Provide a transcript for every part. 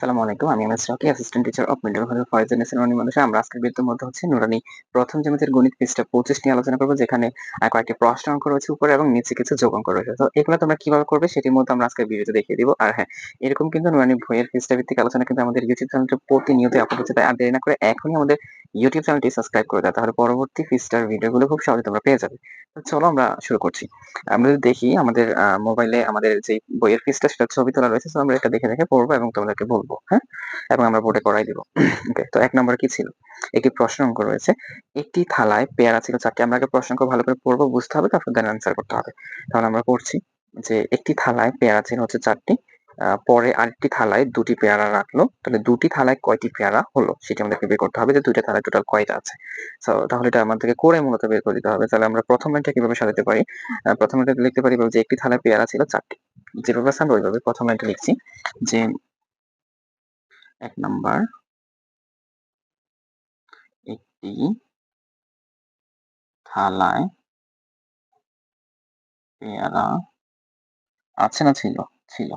আসসালামু আলাইকুম। আমি MS Rocky, assistant teacher of middle হলের ফয়েজ নিসা নুরানী মাদ্রাসা। আমরা আজকের ভিডিওর মধ্যে হচ্ছে নুরানী প্রথম জ্যামিতির গণিত পৃষ্ঠা 25 নিয়ে আলোচনা করব যেখানে কয়েকটি প্রশ্ন অঙ্ক রয়েছে উপরে এবং নিচে কিছু যোগ অঙ্ক রয়েছে। তো এগুলো তোমরা কীভাবে করবে সেটির মধ্যে আমরা আজকের ভিডিওতে দেখিয়ে দিব। আর হ্যাঁ, এরকম কিন্তু নুরানী বইয়ের পৃষ্ঠা ভিত্তিক আলোচনা কিন্তু আমাদের ইউটিউব চ্যানেলে প্রতিনিয়ত আপলোড হচ্ছে। তাই আর দেরি না করে এখনই আমাদের ইউটিউব চ্যানেলটি সাবস্ক্রাইব করে দাও। তাহলে পরবর্তী পৃষ্ঠার ভিডিওগুলো খুব সহজে তোমরা পেয়ে যাবে। তো চলো আমরা শুরু করছি। আমরা যদি দেখি আমাদের মোবাইলে আমাদের যে বইয়ের পৃষ্ঠা সেটার ছবি তোলা রয়েছে। সো আমরা এটা দেখে, দেখে পড়ব এবং তোমাদেরকে বলব। হ্যাঁ? এবং আমরা বোর্ডে করাই দিব। ওকে তো ১ নম্বরে কি ছিল? একটি প্রশ্ন অঙ্ক রয়েছে। একটি থালায় পেয়ারা ছিল ৪ টি। আমরা আগে প্রশ্ন অঙ্ক ভালো করে পড়ব, বুঝতে হবে তারপর দেন অ্যান্সার করতে হবে। তাহলে আমরা পড়ছি যে একটি থালায় পেয়ারা ছিল হচ্ছে ৪ টি। আ পরে আরেকটি থালায় ২ টি পেয়ারা রাখল। তাহলে ২ টি থালায় কয়টি পেয়ারা হলো? সেটি আমাদেরকে বের করতে হবে যে ২ টা থালায় টোটাল কয়টা আছে। তাহলে এটা আমাদেরকে করে মূলত বের করে দিতে হবে। তাহলে আমরা ১ম লাইনটা কীভাবে সাজাতে পারি? ১ম লাইনটা লিখতে পারি যে একটি থালায় পেয়ারা ছিল চারটি যেভাবে আমরা ওইভাবে ১ম লাইনটা লিখছি যে ১ নাম্বার একটি থালায় পেয়ারা আছে না ছিল? ছিল।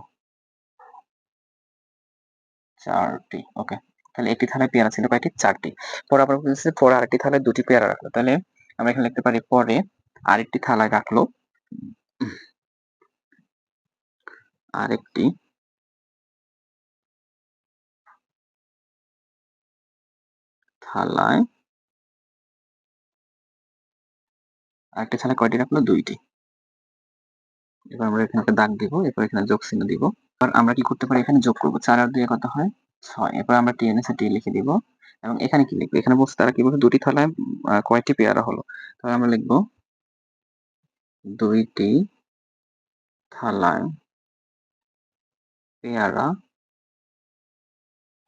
৪ টি। ওকে। তাহলে একটি থালায় পেয়ারা ছিল কয়টি? ৪ টি। পরে আবার বলতেছে, পরে আরেকটি থালায় ২ টি পেয়ারা রাখল। তাহলে আমরা এখানে লিখতে পারি, পরে আরেকটি থালায় রাখল আরেকটি থালায় আরেকটি থালায় কয়টি রাখল? ২ টি। এবার আমরা এখানে একটা দাগ দিব, এরপর এখানে যোগ চিহ্ন দিব। এবার আমরা কি করতে পারি এখানে যোগ করব। ৪ আর ২ কত হয়? ৬ এরপর আমরা টি এনেছে টি লিখে দিব এবং এখানে কি লিখব? এখানে বলছে তারা কি বলছে ২ টি থালায় কয়টি পেয়ারা হলো? তাহলে আমরা লিখব ২ টি থালায় পেয়ারা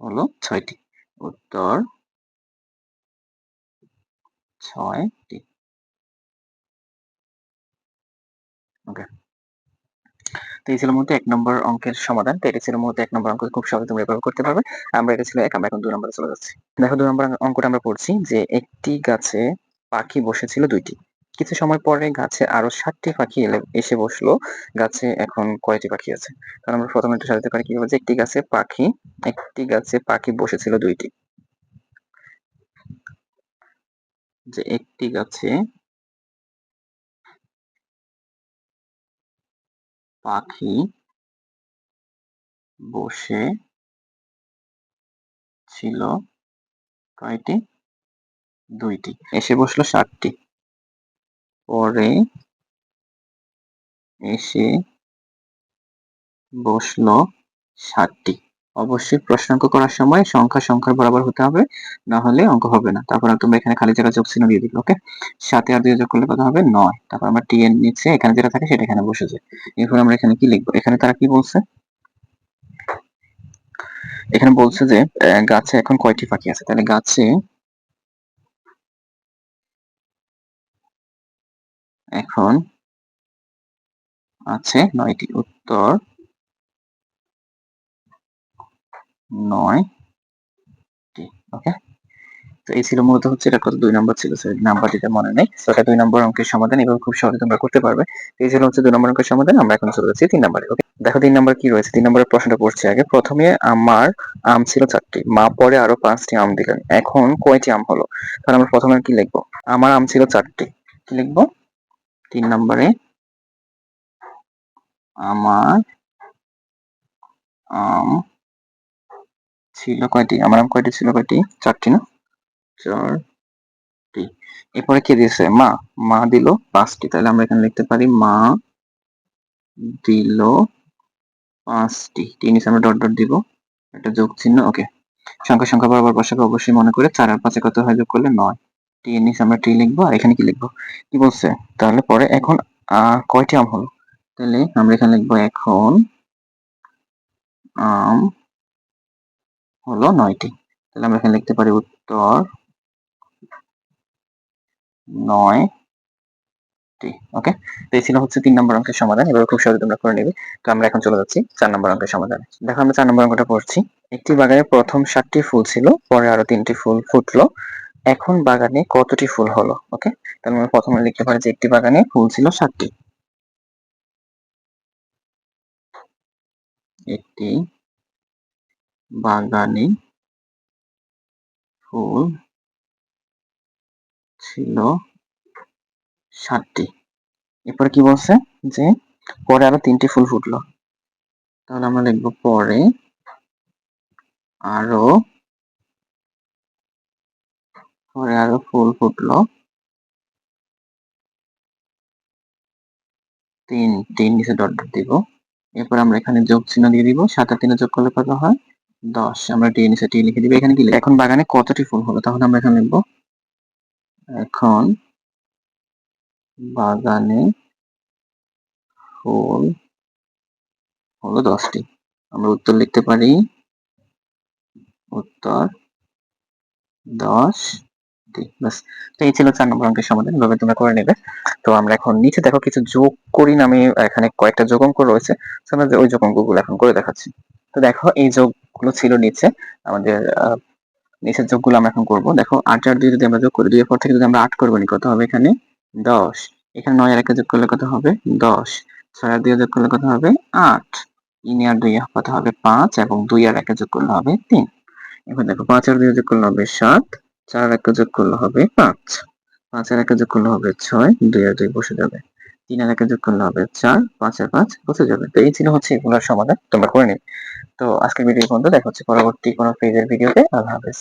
হলো ৬ টি। উত্তর ৬ টি। ওকে। তো এই ছিল মূলত ১ নম্বর অঙ্কের সমাধান। তো এটা ছিল মূলত ১ নম্বর অঙ্ক, খুব সহজে তোমরা এভাবে করতে পারবে। আমরা এটা ছিল ১ আমরা এখন ২ নম্বরে চলে যাচ্ছি। দেখো ২ নম্বর অঙ্কটা আমরা পড়ছি যে একটি গাছে পাখি বসেছিল দুইটি কিছু সময় পরে গাছে আরও সাতটি পাখি এলে, এসে বসল। গাছে এখন কয়টি পাখি আছে? তাহলে আমরা প্রথমে এটা সাজাতে পারি কীভাবে যে একটি গাছে পাখি, একটি গাছে পাখি বসেছিল ২ টি। যে একটি গাছে পাখি বসে ছিল কয়টি? দুইটি এসে বসল সাতটি পরে এসে বসল ৭ টি। অবশ্যই প্রশ্ন অঙ্ক করার সময় সংখ্যা সংখ্যার বরাবর হতে হবে, না হলে অঙ্ক হবে না। তারপর তোমরা এখানে খালি জায়গা যোগ চিহ্ন দিয়ে দিবে, ওকে? ৭ এ আর ২ যোগ করলে কত হবে? ৯। তারপর আমরা টি এর নিচে এখানে যেটা থাকে সেটা এখানে বসে যায়। এরপর আমরা এখানে কি লিখব? এখানে তারা কি বলছে? এখানে বলছে যে গাছে এখন কয়টি পাখি আছে? তাহলে গাছে এখন আছে ৯ টি। উত্তর ৯ টি। ওকে? তো এই ছিল মূলত হচ্ছে এটা কত ২ নাম্বার ছিল। সরি নাম্বার দিতে মনে নেই। সো এটা ২ নম্বর অঙ্কের সমাধান, এভাবে খুব সহজে তোমরা করতে পারবে। এই ছিল হচ্ছে ২ নম্বর অঙ্কের সমাধান। আমরা এখন চলে যাচ্ছি ৩ নাম্বারে। ওকে? দেখো ৩ নাম্বার কি রয়েছে? ৩ নম্বরের প্রশ্নটা পড়ছি আগে। প্রথমে আমার আম ছিল ৪ টি। মা পরে আরও ৫ টি আম দিলেন। এখন কয়টি আম হলো? তাহলে আমরা প্রথমে কি লিখব? আমার আম ছিল ৪ টি। কি লিখব? ৩ নম্বরে আমার আম ছিল কয়টি? আমার আম কয়টি ছিল কয়টি? ৪ টি না? ৪ টি। এরপরে কে দিয়েছে? মা। মা দিল পাঁচটি তাহলে আমরা এখানে লিখতে পারি মা দিল ৫ টি। টি আমরা ডট ডট দিব। একটা যোগ চিহ্ন, ওকে। সংখ্যা সংখ্যা বরাবর বসাবে অবশ্যই মনে করে ৪ আর ৫ এ কত হয় যোগ করলে নয় টি এর নিচে আমরা টি লিখব, আর এখানে কি লিখব? কি বলছে? তাহলে পরে এখন কয়টি আম হলো? তাহলে আমরা এখানে লিখব এখন আম হলো নয়টি তাহলে আমরা এখানে লিখতে পারি উত্তর ৯ টি। ওকে? তো এই ছিল হচ্ছে ৩ নম্বর অঙ্কের সমাধান। এভাবে খুব সহজে তোমরা করে নেবে। তো আমরা এখন চলে যাচ্ছি ৪ নম্বর অঙ্কের সমাধানে। দেখো আমরা ৪ নম্বর অঙ্কটা পড়ছি। একটি বাগানে প্রথম ৭ টি ফুল ছিল, পরে আরও ৩ টি ফুল ফুটলো। এখন বাগানে কতটি ফুল হলো? ওকে? তাহলে আমরা প্রথমে লিখতে পারি যে একটি বাগানে ফুল ছিল ৭ টি। একটি বাগানে ফুল ছিল সাতটি। এরপরে কি বলছে? যে পরে আরও তিনটি ফুল ফুটলো। তাহলে আমরা লিখব পরে আরও পরে আরও ফুল ফুটলো তিন তিন নিচে ডট ডট দিব। এরপর আমরা এখানে যোগ চিহ্ন দিয়ে দিব। সাত আর তিনে যোগ করলে কত হয়? দশ, আমরা টি নিচে টি লিখে দিব। এখানে কি? এখন বাগানে কতটি ফুল হলো? তাহলে আমরা এখানে লিখব। এখন বাগানে ফুল হলো দশটি। আমরা উত্তর লিখতে পারি। উত্তর দশ বাস তো এই ছিল চার নম্বর অঙ্কের সমাধান। এভাবে তোমরা করে নেবে। তো আমরা এখন নিচে দেখো কিছু যোগ করি নামে এখানে কয়েকটা যোগ অঙ্ক রয়েছে আমরা ওই যোগ অঙ্কগুলো এখন করে দেখাচ্ছি। তো দেখো, এই যোগগুলো ছিল নিচে। আমাদের নিচের যোগগুলো আমরা এখন করব। দেখো, আট আর দুই যদি আমরা যোগ করি দুই পর থেকে যদি আমরা আট করব নি, কত হবে এখানে? দশ। এখানে নয় আর একে যোগ করলে কত হবে? দশ। ছয় আর দুই যোগ করলে কত হবে? আট। তিন আর দুই কত হবে? পাঁচ এবং দুই আর একে যোগ করলে হবে তিন। এখন দেখো, পাঁচ আর দুই যোগ করলে হবে সাত, চার আর একে যোগ করলে হবে পাঁচ। পাঁচ আর একে যোগ করলে হবে ছয়, দুই আর দুই বসে যাবে। তিন আর একে যোগ করলে হবে চার, পাঁচ আর পাঁচ বসে যাবে। তো এই ছিল হচ্ছে এগুলোর সমাধান, তোমরা করে নিবে। তো আজকের ভিডিও পর্যন্ত। দেখা হচ্ছে পরবর্তী কোনো পেজের ভিডিওতে আল্লাহ হাফেজ।